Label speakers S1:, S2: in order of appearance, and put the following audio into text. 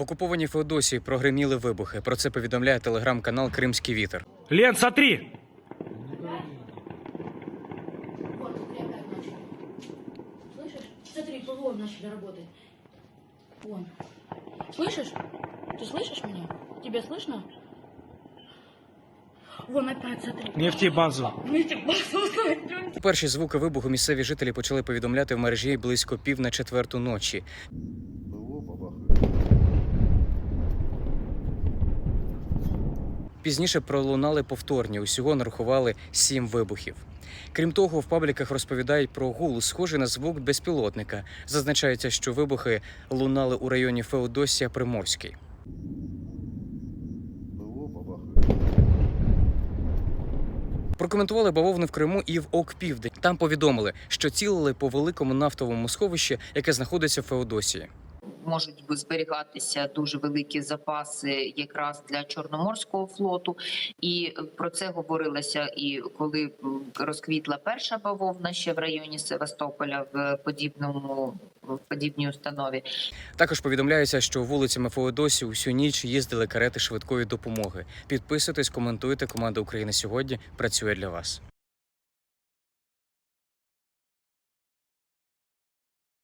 S1: В окупованій Феодосії прогреміли вибухи. Про це повідомляє телеграм-канал Кримський вітер.
S2: Лен, смотри!
S3: Вот, тут опять начали. Слышишь? Смотри, ПВО начали работать. Вон. Слышишь? Ты слышишь меня? Тебя слышно? Вон опять, смотри.
S2: Нефтебазу.
S1: Перші звуки вибуху місцеві жителі почали повідомляти в мережі близько пів на четверту ночі. Пізніше пролунали повторні. Усього нарахували сім вибухів. Крім того, в пабліках розповідають про гул, схожий на звук безпілотника. Зазначається, що вибухи лунали у районі Феодосія Приморський. Прокоментували бавовни в Криму і в ОК-Південь. Там повідомили, що цілили по великому нафтовому сховищі, яке знаходиться в Феодосії.
S4: Можуть зберігатися дуже великі запаси якраз для чорноморського флоту, і про це говорилося і коли розквітла перша бавовна ще в районі Севастополя в подібному в подібній установі.
S1: Також повідомляється, що вулицями Феодосії усю ніч їздили карети швидкої допомоги. Підписуйтесь, коментуйте. Команда України сьогодні працює для вас.